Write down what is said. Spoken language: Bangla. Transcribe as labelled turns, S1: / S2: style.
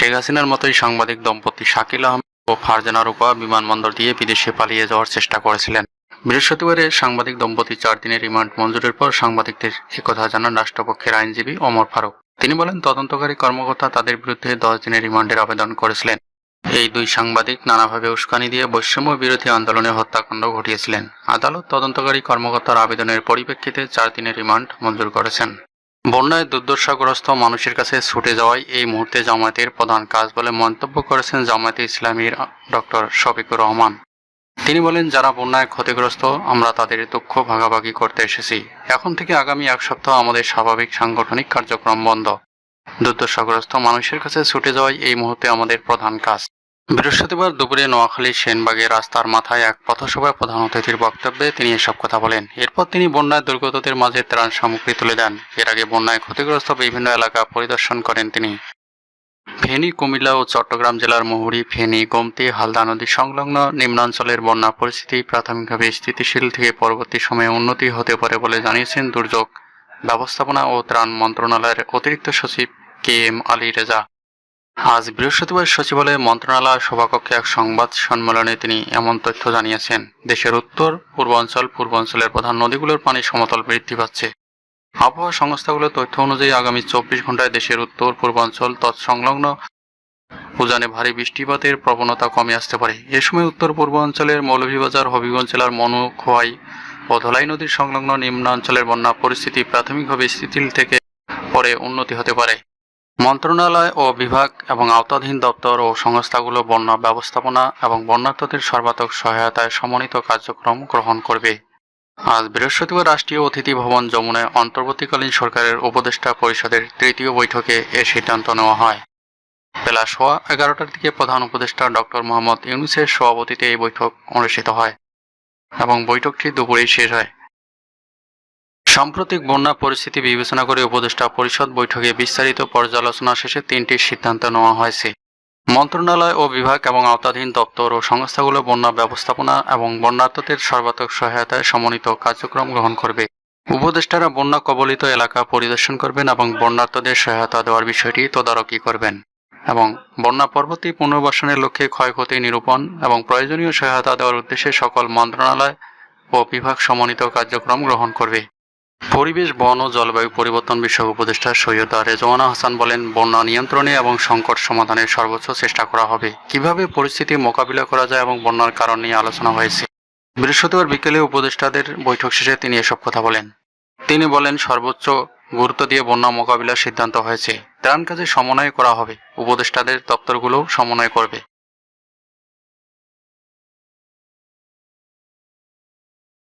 S1: শেখ হাসিনার মতোই সাংবাদিক দম্পতি শাকিল আহমেদ ও ফারজানা রূপা বিমানবন্দর দিয়ে বিদেশে পালিয়ে যাওয়ার চেষ্টা করেছিলেন। বৃহস্পতিবারে সাংবাদিক দম্পতি চার দিনের রিমান্ড মঞ্জুরের পর সাংবাদিকদের একথা জানান রাষ্ট্রপক্ষের আইনজীবী অমর ফারুক। তিনি বলেন, তদন্তকারী কর্মকর্তা তাদের বিরুদ্ধে দশ দিনের রিমান্ডের আবেদন করেছিলেন। এই দুই সাংবাদিক নানাভাবে উস্কানি দিয়ে বৈষম্য বিরোধী আন্দোলনে হত্যাকাণ্ড ঘটিয়েছিলেন। আদালত তদন্তকারী কর্মকর্তার আবেদনের পরিপ্রেক্ষিতে চার দিনের রিমান্ড মঞ্জুর করেছেন। বন্যায় দুর্দশাগ্রস্ত মানুষের কাছে ছুটে যাওয়াই এই মুহূর্তে জামায়াতের প্রধান কাজ বলে মন্তব্য করেছেন জামায়াতে ইসলামীর ডক্টর শফিকুর রহমান। তিনি বলেন, যারা বন্যায় ক্ষতিগ্রস্ত, আমরা তাদের দুঃখ ভাগাভাগি করতে এসেছি। এখন থেকে আগামী এক সপ্তাহ আমাদের স্বাভাবিক সাংগঠনিক কার্যক্রম বন্ধ। দুর্দশাগ্রস্ত মানুষের কাছে ছুটে যাওয়াই এই মুহূর্তে আমাদের প্রধান কাজ। বৃহস্পতিবার দুপুরে নোয়াখালী সেনবাগে রাস্তার মাথায় এক পথসভায় প্রধান অতিথির বক্তব্যে তিনি এসব কথা বলেন। এরপর তিনি বন্যায় দুর্গতদের মাঝে ত্রাণ সামগ্রী তুলে দেন। এর আগে বন্যায় ক্ষতিগ্রস্ত বিভিন্ন এলাকা পরিদর্শন করেন তিনি। ফেনী, কুমিল্লা ও চট্টগ্রাম জেলার মুহুরী, ফেনী, গোমতী, হালদা নদী সংলগ্ন নিম্নাঞ্চলের বন্যা পরিস্থিতি প্রাথমিকভাবে স্থিতিশীল থেকে পরবর্তী সময়ে উন্নতি হতে পারে বলে জানিয়েছেন দুর্যোগ ব্যবস্থাপনা ও ত্রাণ মন্ত্রণালয়ের অতিরিক্ত সচিব কে এম আলী রেজা। আজ বৃহস্পতিবার সচিবালয়ে মন্ত্রণালয় সভাকক্ষে এক সংবাদ সম্মেলনে তিনি এমন তথ্য জানিয়েছেন। দেশের উত্তর, পূর্বাঞ্চল, পূর্বাঞ্চলের প্রধান নদীগুলোর পানি সমতল বৃদ্ধি পাচ্ছে। আবহাওয়া সংস্থাগুলোর তথ্য অনুযায়ী আগামী চব্বিশ ঘন্টায় দেশের উত্তর, পূর্বাঞ্চল, তৎসংলগ্ন উজানে ভারী বৃষ্টিপাতের প্রবণতা কমে আসতে পারে। এ সময় উত্তর, পূর্বাঞ্চলের মৌলভীবাজার, হবিগঞ্জ জেলার মনু খোয়াই ও ধলাই নদীর সংলগ্ন নিম্নাঞ্চলের বন্যা পরিস্থিতি প্রাথমিকভাবে স্থিতিল থেকে পরে উন্নতি হতে পারে। মন্ত্রণালয় ও বিভাগ এবং আওতাধীন দপ্তর ও সংস্থাগুলো বন্যা ব্যবস্থাপনা এবং বন্যার্থদের সর্বাত্মক সহায়তায় সমন্বিত কার্যক্রম গ্রহণ করবে। আজ বৃহস্পতিবার রাষ্ট্রীয় অতিথি ভবন যমুনায় অন্তর্বর্তীকালীন সরকারের উপদেষ্টা পরিষদের তৃতীয় বৈঠকে এ সিদ্ধান্ত নেওয়া হয়। বেলা সোয়া এগারোটার দিকে প্রধান উপদেষ্টা ডক্টর মোহাম্মদ ইউনুসের সভাপতিতে এই বৈঠক অনুষ্ঠিত হয় এবং বৈঠকটি দুপুরেই শেষ হয়। সাম্প্রতিক বন্যা পরিস্থিতি বিবেচনা করে উপদেষ্টা পরিষদ বৈঠকে বিস্তারিত পর্যালোচনা শেষে তিনটি সিদ্ধান্ত নেওয়া হয়েছে। মন্ত্রণালয় ও বিভাগ এবং আওতাধীন দপ্তর ও সংস্থাগুলো বন্যা ব্যবস্থাপনা এবং বন্যার্থদের সর্বাত্মক সহায়তায় সমন্বিত কার্যক্রম গ্রহণ করবে। উপদেষ্টারা বন্যা কবলিত এলাকা পরিদর্শন করবেন এবং বন্যার্থদের সহায়তা দেওয়ার বিষয়টি তদারকি করবেন এবং বন্যা পরবর্তী পুনর্বাসনের লক্ষ্যে ক্ষয়ক্ষতি নিরূপণ এবং প্রয়োজনীয় সহায়তা দেওয়ার উদ্দেশ্যে সকল মন্ত্রণালয় ও বিভাগ সমন্বিত কার্যক্রম গ্রহণ করবে। পরিবেশ, বন ও জলবায়ু পরিবর্তন বিষয়ক উপদেষ্টা সৈয়দা রেজওয়ানা হাসান বলেন, বন্যা নিয়ন্ত্রণে এবং সংকট সমাধানের সর্বোচ্চ চেষ্টা করা হবে। কীভাবে পরিস্থিতি মোকাবিলা করা যায় এবং বন্যার কারণ নিয়ে আলোচনা হয়েছে। বৃহস্পতিবার বিকেলে উপদেষ্টাদের বৈঠক শেষে তিনি এসব কথা বলেন। তিনি বলেন, সর্বোচ্চ গুরুত্ব দিয়ে বন্যা মোকাবিলার সিদ্ধান্ত হয়েছে। ত্রাণ কাজে সমন্বয় করা হবে। উপদেষ্টাদের দপ্তরগুলোও সমন্বয় করবে।